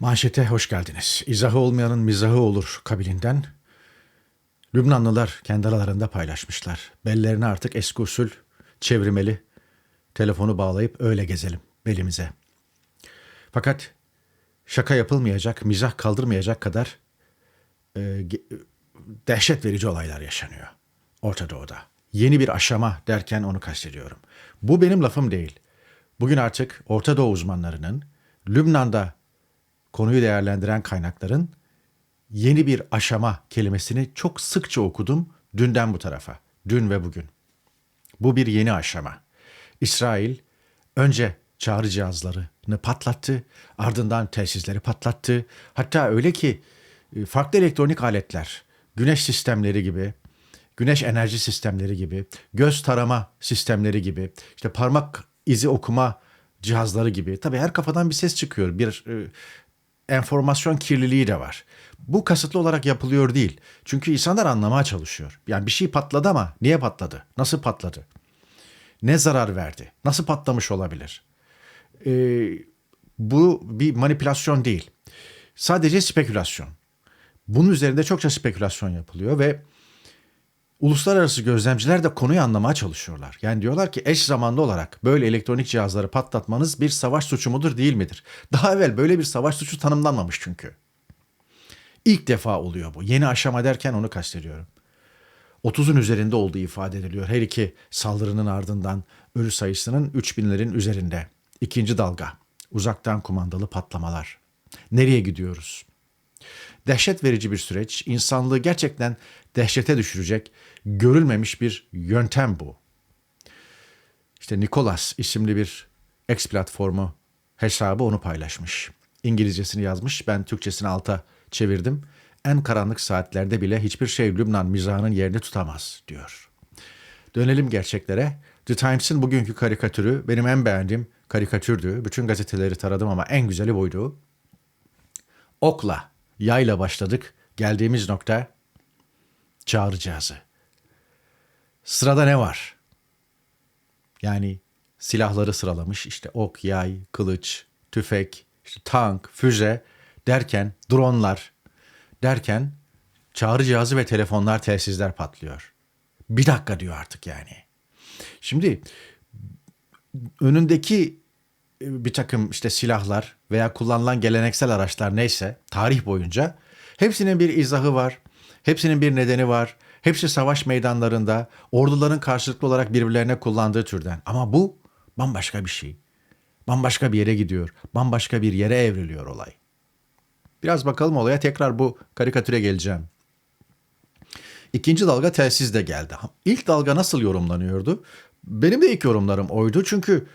Manşete hoş geldiniz. İzahı olmayanın mizahı olur kabilinden. Lübnanlılar kendi aralarında paylaşmışlar. Bellerine artık eski usul çevirmeli. Telefonu bağlayıp öyle gezelim belimize. Fakat şaka yapılmayacak, mizah kaldırmayacak kadar e, dehşet verici olaylar yaşanıyor Orta Doğu'da. Yeni bir aşama derken onu kastediyorum. Bu benim lafım değil. Bugün artık Orta Doğu uzmanlarının Lübnan'da konuyu değerlendiren kaynakların yeni bir aşama kelimesini çok sıkça okudum dünden bu tarafa. Dün ve bugün. Bu bir yeni aşama. İsrail önce çağrı cihazlarını patlattı, ardından telsizleri patlattı. Hatta öyle ki e, farklı elektronik aletler, güneş sistemleri gibi, güneş enerji sistemleri gibi, göz tarama sistemleri gibi, işte parmak izi okuma cihazları gibi. Tabii her kafadan bir ses çıkıyor. Bir e, enformasyon kirliliği de var. Bu kasıtlı olarak yapılıyor değil. Çünkü insanlar anlamaya çalışıyor. Yani bir şey patladı ama niye patladı? Nasıl patladı? Ne zarar verdi? Nasıl patlamış olabilir? Ee, bu bir manipülasyon değil. Sadece spekülasyon. Bunun üzerinde çokça spekülasyon yapılıyor ve uluslararası gözlemciler de konuyu anlamaya çalışıyorlar. Yani diyorlar ki eş zamanlı olarak böyle elektronik cihazları patlatmanız bir savaş suçu mudur değil midir? Daha evvel böyle bir savaş suçu tanımlanmamış çünkü. İlk defa oluyor bu. Yeni aşama derken onu kastediyorum. 30'un üzerinde olduğu ifade ediliyor. Her iki saldırının ardından ölü sayısının 3000'lerin üzerinde. İkinci dalga. Uzaktan kumandalı patlamalar. Nereye gidiyoruz? Dehşet verici bir süreç. İnsanlığı gerçekten dehşete düşürecek, görülmemiş bir yöntem bu. İşte Nicholas isimli bir X platformu hesabı onu paylaşmış. İngilizcesini yazmış, ben Türkçesini alta çevirdim. En karanlık saatlerde bile hiçbir şey Lübnan mizahının yerini tutamaz diyor. Dönelim gerçeklere. The Times'in bugünkü karikatürü benim en beğendiğim karikatürdü. Bütün gazeteleri taradım ama en güzeli buydu. Okla, yayla başladık. Geldiğimiz nokta çağrı cihazı. Sırada ne var? Yani silahları sıralamış işte ok, yay, kılıç, tüfek, işte tank, füze derken dronlar derken çağrı cihazı ve telefonlar, telsizler patlıyor. Bir dakika diyor artık yani. Şimdi önündeki bir takım işte silahlar veya kullanılan geleneksel araçlar neyse tarih boyunca hepsinin bir izahı var. Hepsinin bir nedeni var. Hepsi savaş meydanlarında orduların karşılıklı olarak birbirlerine kullandığı türden. Ama bu bambaşka bir şey. Bambaşka bir yere gidiyor. Bambaşka bir yere evriliyor olay. Biraz bakalım olaya tekrar bu karikatüre geleceğim. İkinci dalga telsiz de geldi. İlk dalga nasıl yorumlanıyordu? Benim de ilk yorumlarım oydu çünkü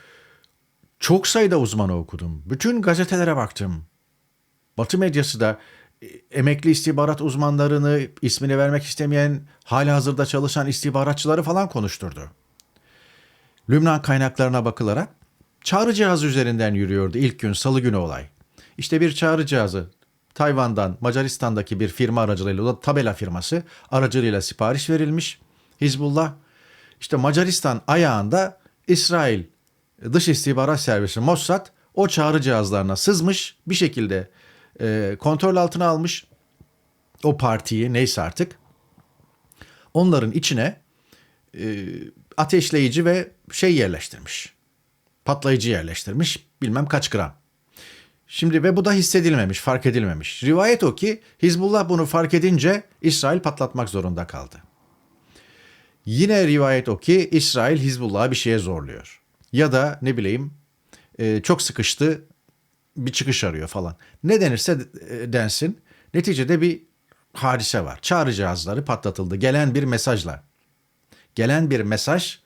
çok sayıda uzmanı okudum. Bütün gazetelere baktım. Batı medyası da e, emekli istihbarat uzmanlarını ismini vermek istemeyen hala hazırda çalışan istihbaratçıları falan konuşturdu. Lübnan kaynaklarına bakılarak çağrı cihazı üzerinden yürüyordu ilk gün salı günü olay. İşte bir çağrı cihazı Tayvan'dan Macaristan'daki bir firma aracılığıyla o da tabela firması aracılığıyla sipariş verilmiş. Hizbullah işte Macaristan ayağında İsrail Dış İstihbarat Servisi Mossad o çağrı cihazlarına sızmış bir şekilde e, kontrol altına almış o partiyi neyse artık onların içine e, ateşleyici ve şey yerleştirmiş. Patlayıcı yerleştirmiş bilmem kaç gram. Şimdi ve bu da hissedilmemiş, fark edilmemiş. Rivayet o ki Hizbullah bunu fark edince İsrail patlatmak zorunda kaldı. Yine rivayet o ki İsrail Hizbullah'ı bir şeye zorluyor. Ya da ne bileyim e, çok sıkıştı bir çıkış arıyor falan. Ne denirse e, densin neticede bir hadise var. Çağrı cihazları patlatıldı. Gelen bir mesajla. Gelen bir mesaj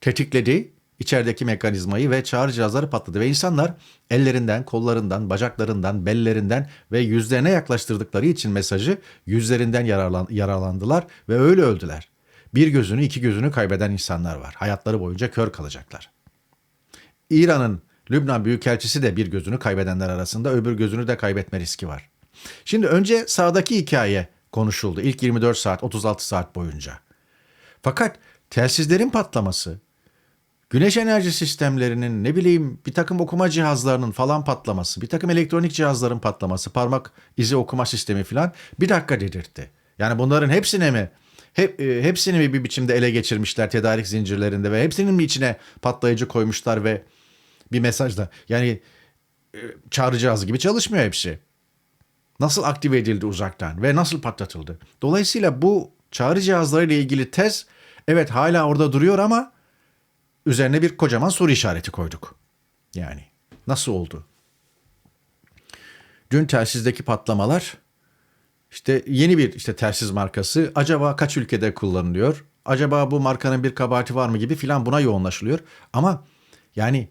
tetikledi içerideki mekanizmayı ve çağrı cihazları patladı ve insanlar ellerinden, kollarından, bacaklarından, bellerinden ve yüzlerine yaklaştırdıkları için mesajı yüzlerinden yararlan, yaralandılar ve öyle öldüler. Bir gözünü, iki gözünü kaybeden insanlar var. Hayatları boyunca kör kalacaklar. İran'ın Lübnan Büyükelçisi de bir gözünü kaybedenler arasında öbür gözünü de kaybetme riski var. Şimdi önce sağdaki hikaye konuşuldu ilk 24 saat 36 saat boyunca. Fakat telsizlerin patlaması güneş enerji sistemlerinin ne bileyim bir takım okuma cihazlarının falan patlaması, bir takım elektronik cihazların patlaması, parmak izi okuma sistemi falan bir dakika dedirtti. Yani bunların hepsine mi hep, e, hepsini mi bir biçimde ele geçirmişler tedarik zincirlerinde ve hepsinin mi içine patlayıcı koymuşlar ve bir mesajla yani e, çağrı gibi çalışmıyor hepsi. Nasıl aktive edildi uzaktan ve nasıl patlatıldı? Dolayısıyla bu çağrı cihazları ile ilgili tez evet hala orada duruyor ama üzerine bir kocaman soru işareti koyduk. Yani nasıl oldu? Dün telsizdeki patlamalar işte yeni bir işte telsiz markası acaba kaç ülkede kullanılıyor? Acaba bu markanın bir kabahati var mı gibi filan buna yoğunlaşılıyor. Ama yani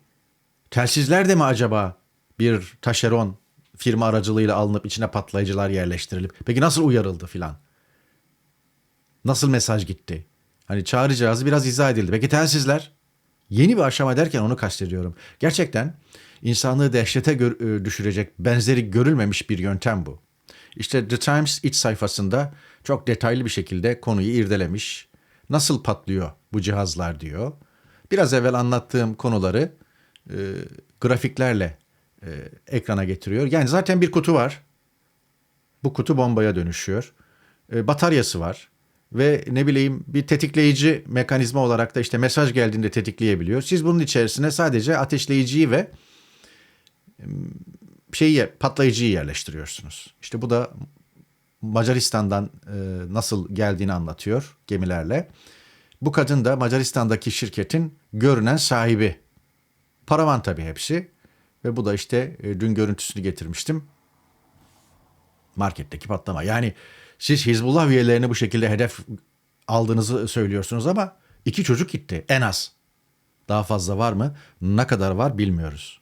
telsizler de mi acaba bir taşeron firma aracılığıyla alınıp içine patlayıcılar yerleştirilip peki nasıl uyarıldı filan? Nasıl mesaj gitti? Hani çağrı cihazı biraz izah edildi. Peki telsizler? Yeni bir aşama derken onu kastediyorum. Gerçekten insanlığı dehşete e, düşürecek benzeri görülmemiş bir yöntem bu. İşte The Times iç sayfasında çok detaylı bir şekilde konuyu irdelemiş. Nasıl patlıyor bu cihazlar diyor. Biraz evvel anlattığım konuları e, grafiklerle e, ekrana getiriyor. Yani zaten bir kutu var. Bu kutu bombaya dönüşüyor. E, bataryası var ve ne bileyim bir tetikleyici mekanizma olarak da işte mesaj geldiğinde tetikleyebiliyor. Siz bunun içerisine sadece ateşleyiciyi ve şeyi patlayıcıyı yerleştiriyorsunuz. İşte bu da Macaristan'dan e, nasıl geldiğini anlatıyor gemilerle. Bu kadın da Macaristan'daki şirketin görünen sahibi. Paravan tabii hepsi. Ve bu da işte e, dün görüntüsünü getirmiştim. Marketteki patlama. Yani siz Hizbullah üyelerini bu şekilde hedef aldığınızı söylüyorsunuz ama iki çocuk gitti en az. Daha fazla var mı? Ne kadar var bilmiyoruz.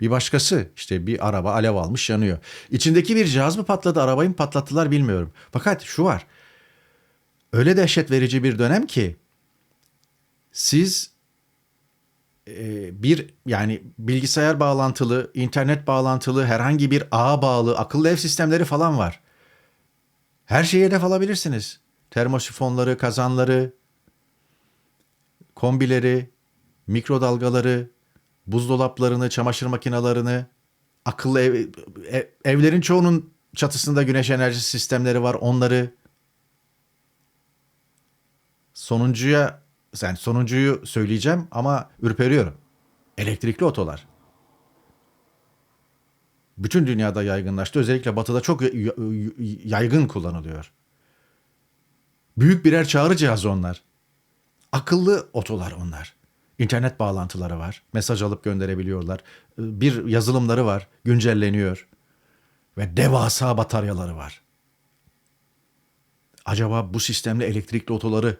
Bir başkası işte bir araba alev almış yanıyor. İçindeki bir cihaz mı patladı arabayı mı patlattılar bilmiyorum. Fakat şu var. Öyle dehşet verici bir dönem ki siz bir yani bilgisayar bağlantılı, internet bağlantılı, herhangi bir ağa bağlı akıllı ev sistemleri falan var. Her şeyi hedef alabilirsiniz. Termosifonları, kazanları, kombileri, mikrodalgaları, buzdolaplarını, çamaşır makinelerini, akıllı ev, ev, evlerin çoğunun çatısında güneş enerji sistemleri var. Onları sonuncuya yani sonuncuyu söyleyeceğim ama ürperiyorum. Elektrikli otolar. Bütün dünyada yaygınlaştı. Özellikle batıda çok yaygın kullanılıyor. Büyük birer çağrı cihazı onlar. Akıllı otolar onlar. İnternet bağlantıları var. Mesaj alıp gönderebiliyorlar. Bir yazılımları var. Güncelleniyor. Ve devasa bataryaları var. Acaba bu sistemle elektrikli otoları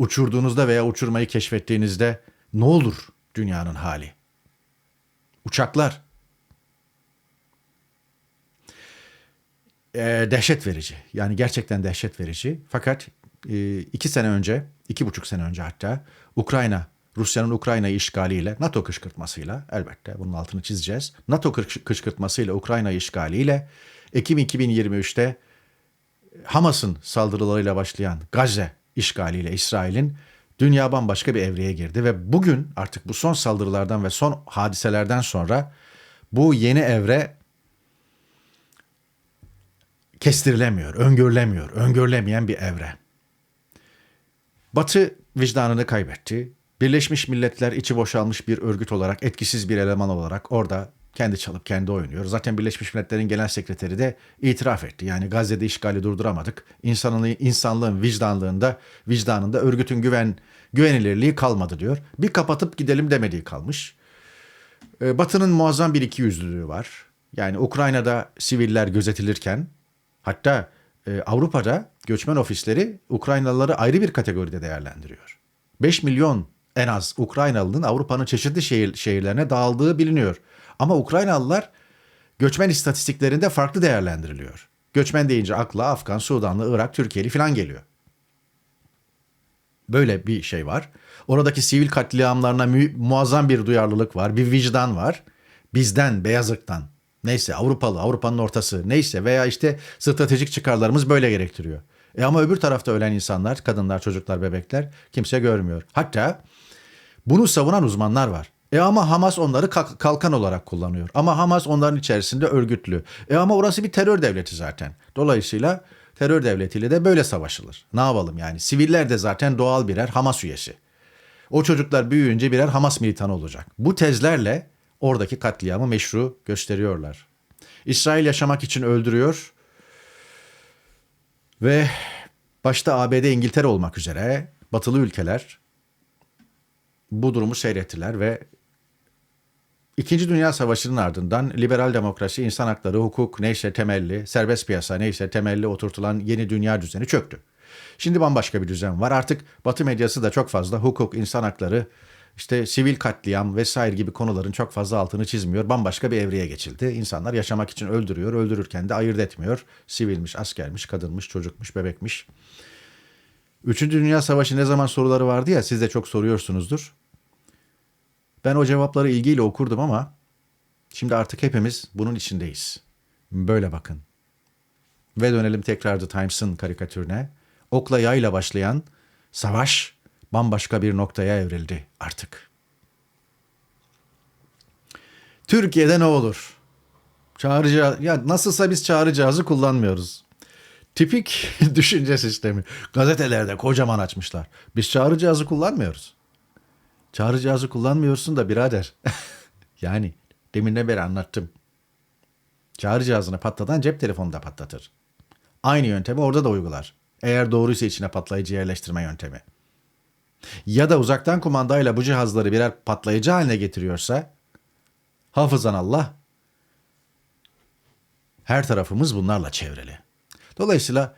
uçurduğunuzda veya uçurmayı keşfettiğinizde ne olur dünyanın hali? Uçaklar. Ee, dehşet verici. Yani gerçekten dehşet verici. Fakat e, iki sene önce, iki buçuk sene önce hatta Ukrayna Rusya'nın Ukrayna'yı işgaliyle, NATO kışkırtmasıyla elbette bunun altını çizeceğiz. NATO kışkırtmasıyla Ukrayna işgaliyle Ekim 2023'te Hamas'ın saldırılarıyla başlayan Gazze işgaliyle İsrail'in dünya bambaşka bir evreye girdi ve bugün artık bu son saldırılardan ve son hadiselerden sonra bu yeni evre kestirilemiyor, öngörülemiyor, öngörülemeyen bir evre. Batı vicdanını kaybetti. Birleşmiş Milletler içi boşalmış bir örgüt olarak, etkisiz bir eleman olarak orada kendi çalıp kendi oynuyor. Zaten Birleşmiş Milletler'in genel sekreteri de itiraf etti. Yani Gazze'de işgali durduramadık. İnsanın, insanlığın vicdanlığında, vicdanında örgütün güven güvenilirliği kalmadı diyor. Bir kapatıp gidelim demediği kalmış. Ee, Batı'nın muazzam bir ikiyüzlülüğü var. Yani Ukrayna'da siviller gözetilirken hatta e, Avrupa'da göçmen ofisleri Ukraynalıları ayrı bir kategoride değerlendiriyor. 5 milyon en az Ukraynalı'nın Avrupa'nın çeşitli şehir, şehirlerine dağıldığı biliniyor. Ama Ukraynalılar göçmen istatistiklerinde farklı değerlendiriliyor. Göçmen deyince akla Afgan, Sudanlı, Irak, Türkiye'li falan geliyor. Böyle bir şey var. Oradaki sivil katliamlarına mu- muazzam bir duyarlılık var, bir vicdan var. Bizden, beyaz ırktan, neyse Avrupalı, Avrupa'nın ortası neyse veya işte stratejik çıkarlarımız böyle gerektiriyor. E ama öbür tarafta ölen insanlar, kadınlar, çocuklar, bebekler kimse görmüyor. Hatta Bunu savunan uzmanlar var. E ama Hamas onları kalk- kalkan olarak kullanıyor. Ama Hamas onların içerisinde örgütlü. E ama orası bir terör devleti zaten. Dolayısıyla terör devletiyle de böyle savaşılır. Ne yapalım yani? Siviller de zaten doğal birer Hamas üyesi. O çocuklar büyüyünce birer Hamas militanı olacak. Bu tezlerle oradaki katliamı meşru gösteriyorlar. İsrail yaşamak için öldürüyor ve başta ABD, İngiltere olmak üzere batılı ülkeler bu durumu seyrettiler ve İkinci Dünya Savaşı'nın ardından liberal demokrasi, insan hakları, hukuk neyse temelli, serbest piyasa neyse temelli oturtulan yeni dünya düzeni çöktü. Şimdi bambaşka bir düzen var. Artık Batı medyası da çok fazla hukuk, insan hakları, işte sivil katliam vesaire gibi konuların çok fazla altını çizmiyor. Bambaşka bir evreye geçildi. İnsanlar yaşamak için öldürüyor, öldürürken de ayırt etmiyor. Sivilmiş, askermiş, kadınmış, çocukmuş, bebekmiş. Üçüncü Dünya Savaşı ne zaman soruları vardı ya siz de çok soruyorsunuzdur. Ben o cevapları ilgiyle okurdum ama şimdi artık hepimiz bunun içindeyiz. Böyle bakın. Ve dönelim tekrar The Times'ın karikatürüne. Okla yayla başlayan savaş bambaşka bir noktaya evrildi artık. Türkiye'de ne olur? Çağrıcı ya nasılsa biz çağrı cihazı kullanmıyoruz. Tipik düşünce sistemi. Gazetelerde kocaman açmışlar. Biz çağrı cihazı kullanmıyoruz. Çağrı cihazı kullanmıyorsun da birader. yani deminden beri anlattım. Çağrı cihazını patlatan cep telefonu da patlatır. Aynı yöntemi orada da uygular. Eğer doğruysa içine patlayıcı yerleştirme yöntemi. Ya da uzaktan kumandayla bu cihazları birer patlayıcı haline getiriyorsa hafızan Allah her tarafımız bunlarla çevrili. Dolayısıyla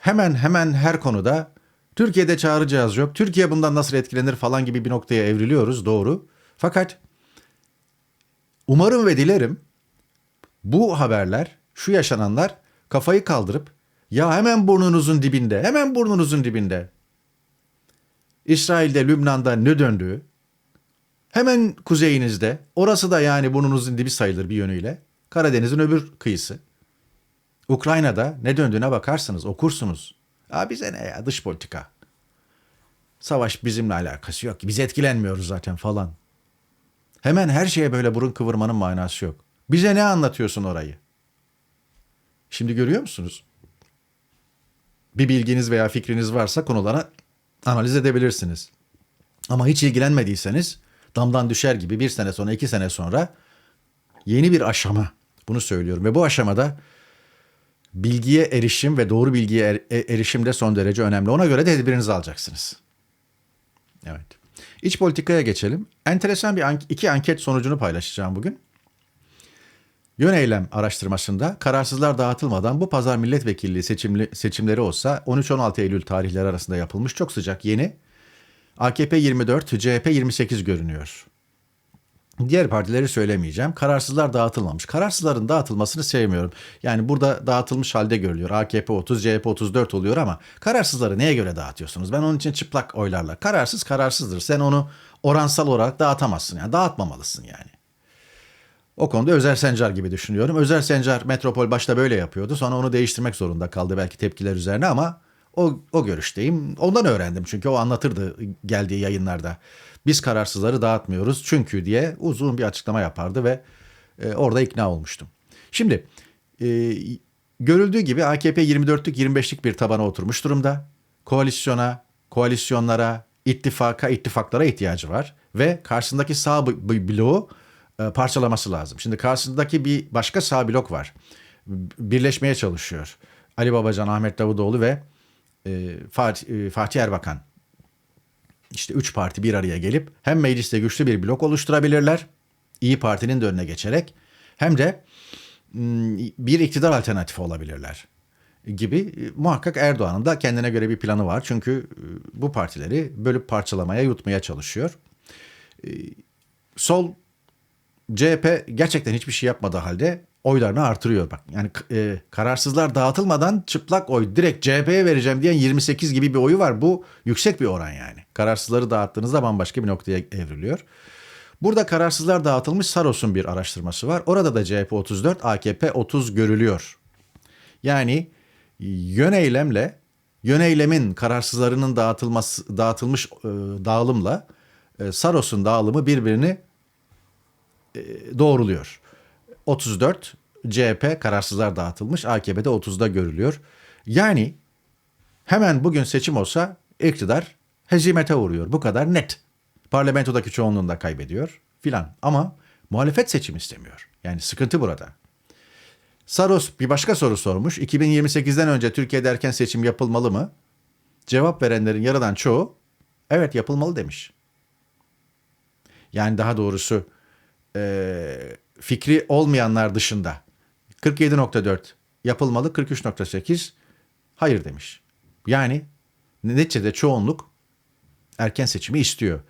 hemen hemen her konuda Türkiye'de çağrı cihaz yok. Türkiye bundan nasıl etkilenir falan gibi bir noktaya evriliyoruz doğru. Fakat umarım ve dilerim bu haberler, şu yaşananlar kafayı kaldırıp ya hemen burnunuzun dibinde, hemen burnunuzun dibinde İsrail'de, Lübnan'da ne döndüğü, hemen kuzeyinizde, orası da yani burnunuzun dibi sayılır bir yönüyle, Karadeniz'in öbür kıyısı. Ukrayna'da ne döndüğüne bakarsınız, okursunuz. Aa bize ne ya dış politika. Savaş bizimle alakası yok. Biz etkilenmiyoruz zaten falan. Hemen her şeye böyle burun kıvırmanın manası yok. Bize ne anlatıyorsun orayı? Şimdi görüyor musunuz? Bir bilginiz veya fikriniz varsa konulara analiz edebilirsiniz. Ama hiç ilgilenmediyseniz damdan düşer gibi bir sene sonra iki sene sonra yeni bir aşama bunu söylüyorum. Ve bu aşamada bilgiye erişim ve doğru bilgiye er, e, erişim de son derece önemli. Ona göre de tedbirinizi alacaksınız. Evet. İç politikaya geçelim. Enteresan bir an- iki anket sonucunu paylaşacağım bugün. Yöneylem araştırmasında kararsızlar dağıtılmadan bu pazar milletvekilliği seçimli, seçimleri olsa 13-16 Eylül tarihleri arasında yapılmış çok sıcak yeni. AKP 24, CHP 28 görünüyor. Diğer partileri söylemeyeceğim. Kararsızlar dağıtılmamış. Kararsızların dağıtılmasını sevmiyorum. Yani burada dağıtılmış halde görülüyor. AKP 30, CHP 34 oluyor ama kararsızları neye göre dağıtıyorsunuz? Ben onun için çıplak oylarla. Kararsız kararsızdır. Sen onu oransal olarak dağıtamazsın. Yani dağıtmamalısın yani. O konuda Özer Sencar gibi düşünüyorum. Özer Sencar Metropol başta böyle yapıyordu. Sonra onu değiştirmek zorunda kaldı belki tepkiler üzerine ama o, o görüşteyim. Ondan öğrendim çünkü o anlatırdı geldiği yayınlarda. Biz kararsızları dağıtmıyoruz çünkü diye uzun bir açıklama yapardı ve e, orada ikna olmuştum. Şimdi e, görüldüğü gibi AKP 24'lük 25'lik bir tabana oturmuş durumda. Koalisyona, koalisyonlara, ittifaka, ittifaklara ihtiyacı var ve karşısındaki sağ bloğu e, parçalaması lazım. Şimdi karşısındaki bir başka sağ blok var. Birleşmeye çalışıyor. Ali Babacan, Ahmet Davutoğlu ve e, Fatih, e, Fatih Erbakan. İşte üç parti bir araya gelip hem mecliste güçlü bir blok oluşturabilirler. İyi Parti'nin de önüne geçerek hem de m, bir iktidar alternatifi olabilirler gibi E, muhakkak Erdoğan'ın da kendine göre bir planı var. Çünkü bu partileri bölüp parçalamaya, yutmaya çalışıyor. Sol CHP gerçekten hiçbir şey yapmadığı halde oylarını artırıyor bak. Yani e, kararsızlar dağıtılmadan çıplak oy direkt CHP'ye vereceğim diyen 28 gibi bir oyu var. Bu yüksek bir oran yani. Kararsızları dağıttığınızda bambaşka bir noktaya evriliyor. Burada kararsızlar dağıtılmış Saros'un bir araştırması var. Orada da CHP 34, AKP 30 görülüyor. Yani yöneylemle yöneylemin kararsızlarının dağıtılması dağıtılmış e, dağılımla e, Saros'un dağılımı birbirini e, doğruluyor. 34 CHP kararsızlar dağıtılmış. AKP'de 30'da görülüyor. Yani hemen bugün seçim olsa iktidar hezimete uğruyor. Bu kadar net. Parlamentodaki çoğunluğunu da kaybediyor filan. Ama muhalefet seçim istemiyor. Yani sıkıntı burada. Saros bir başka soru sormuş. 2028'den önce Türkiye'de erken seçim yapılmalı mı? Cevap verenlerin yarıdan çoğu evet yapılmalı demiş. Yani daha doğrusu e, fikri olmayanlar dışında 47.4 yapılmalı 43.8 hayır demiş. Yani neticede çoğunluk erken seçimi istiyor.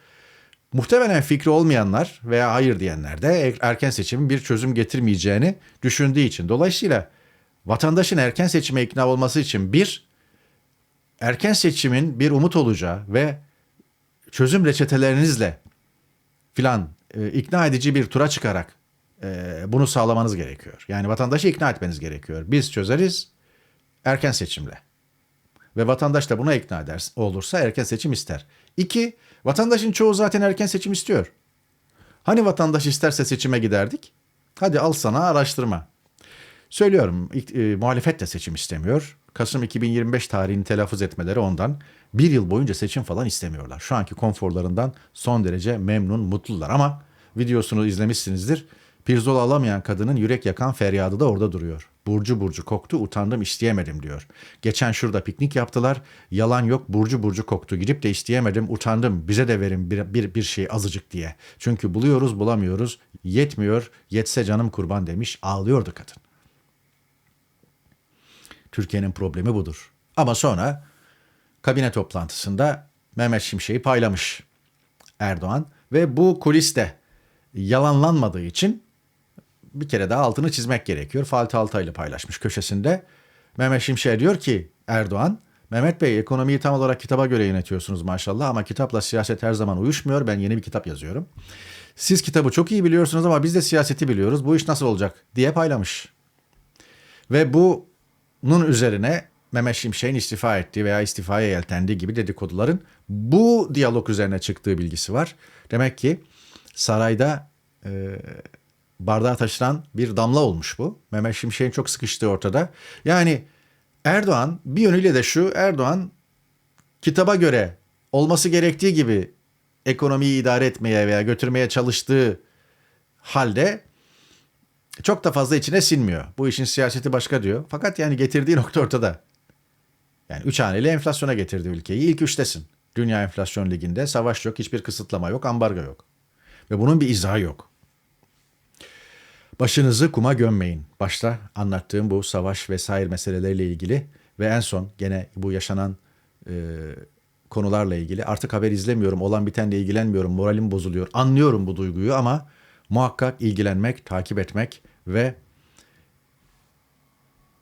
Muhtemelen fikri olmayanlar veya hayır diyenler de erken seçimin bir çözüm getirmeyeceğini düşündüğü için. Dolayısıyla vatandaşın erken seçime ikna olması için bir, erken seçimin bir umut olacağı ve çözüm reçetelerinizle filan e, ikna edici bir tura çıkarak e, bunu sağlamanız gerekiyor. Yani vatandaşı ikna etmeniz gerekiyor. Biz çözeriz erken seçimle. Ve vatandaş da buna ikna eder olursa erken seçim ister. İki, vatandaşın çoğu zaten erken seçim istiyor. Hani vatandaş isterse seçime giderdik? Hadi al sana araştırma. Söylüyorum e, muhalefet de seçim istemiyor. Kasım 2025 tarihini telaffuz etmeleri ondan. Bir yıl boyunca seçim falan istemiyorlar. Şu anki konforlarından son derece memnun, mutlular. Ama videosunu izlemişsinizdir. Pirzola alamayan kadının yürek yakan feryadı da orada duruyor. Burcu burcu koktu, utandım isteyemedim diyor. Geçen şurada piknik yaptılar. Yalan yok, burcu burcu koktu. Gidip de isteyemedim, utandım. Bize de verin bir, bir, bir şey azıcık diye. Çünkü buluyoruz, bulamıyoruz. Yetmiyor, yetse canım kurban demiş. Ağlıyordu kadın. Türkiye'nin problemi budur. Ama sonra kabine toplantısında Mehmet Şimşek'i paylamış Erdoğan ve bu kuliste yalanlanmadığı için bir kere daha altını çizmek gerekiyor. Fatih Altaylı paylaşmış köşesinde. Mehmet Şimşek diyor ki Erdoğan, Mehmet Bey ekonomiyi tam olarak kitaba göre yönetiyorsunuz maşallah ama kitapla siyaset her zaman uyuşmuyor. Ben yeni bir kitap yazıyorum. Siz kitabı çok iyi biliyorsunuz ama biz de siyaseti biliyoruz. Bu iş nasıl olacak diye paylamış. Ve bunun üzerine Mehmet Şimşek'in istifa ettiği veya istifaya yeltendiği gibi dedikoduların bu diyalog üzerine çıktığı bilgisi var. Demek ki sarayda bardağı taşıran bir damla olmuş bu. Mehmet Şimşek'in çok sıkıştığı ortada. Yani Erdoğan bir yönüyle de şu Erdoğan kitaba göre olması gerektiği gibi ekonomiyi idare etmeye veya götürmeye çalıştığı halde çok da fazla içine sinmiyor. Bu işin siyaseti başka diyor. Fakat yani getirdiği nokta ortada. Yani üç haneli enflasyona getirdi ülkeyi. İlk üçtesin. Dünya Enflasyon Ligi'nde savaş yok, hiçbir kısıtlama yok, ambargo yok. Ve bunun bir izahı yok. Başınızı kuma gömmeyin. Başta anlattığım bu savaş vesaire meseleleriyle ilgili ve en son gene bu yaşanan e, konularla ilgili artık haber izlemiyorum, olan bitenle ilgilenmiyorum, moralim bozuluyor. Anlıyorum bu duyguyu ama muhakkak ilgilenmek, takip etmek ve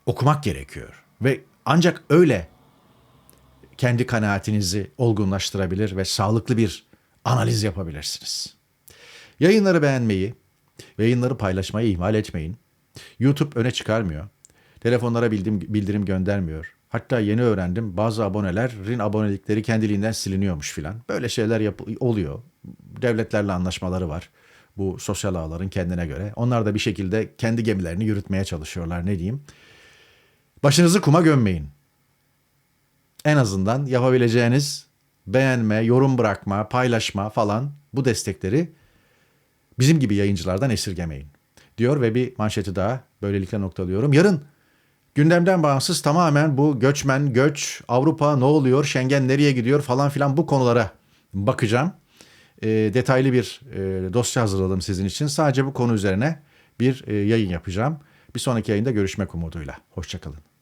okumak gerekiyor. Ve ancak öyle kendi kanaatinizi olgunlaştırabilir ve sağlıklı bir analiz yapabilirsiniz. Yayınları beğenmeyi, Yayınları paylaşmayı ihmal etmeyin. YouTube öne çıkarmıyor. Telefonlara bildirim, bildirim göndermiyor. Hatta yeni öğrendim bazı abonelerin abonelikleri kendiliğinden siliniyormuş filan. Böyle şeyler yap- oluyor. Devletlerle anlaşmaları var. Bu sosyal ağların kendine göre. Onlar da bir şekilde kendi gemilerini yürütmeye çalışıyorlar ne diyeyim. Başınızı kuma gömmeyin. En azından yapabileceğiniz beğenme, yorum bırakma, paylaşma falan bu destekleri Bizim gibi yayıncılardan esirgemeyin. Diyor ve bir manşeti daha böylelikle noktalıyorum. Yarın gündemden bağımsız tamamen bu göçmen, göç, Avrupa ne oluyor, Schengen nereye gidiyor falan filan bu konulara bakacağım. E, detaylı bir e, dosya hazırladım sizin için. Sadece bu konu üzerine bir e, yayın yapacağım. Bir sonraki yayında görüşmek umuduyla. Hoşçakalın.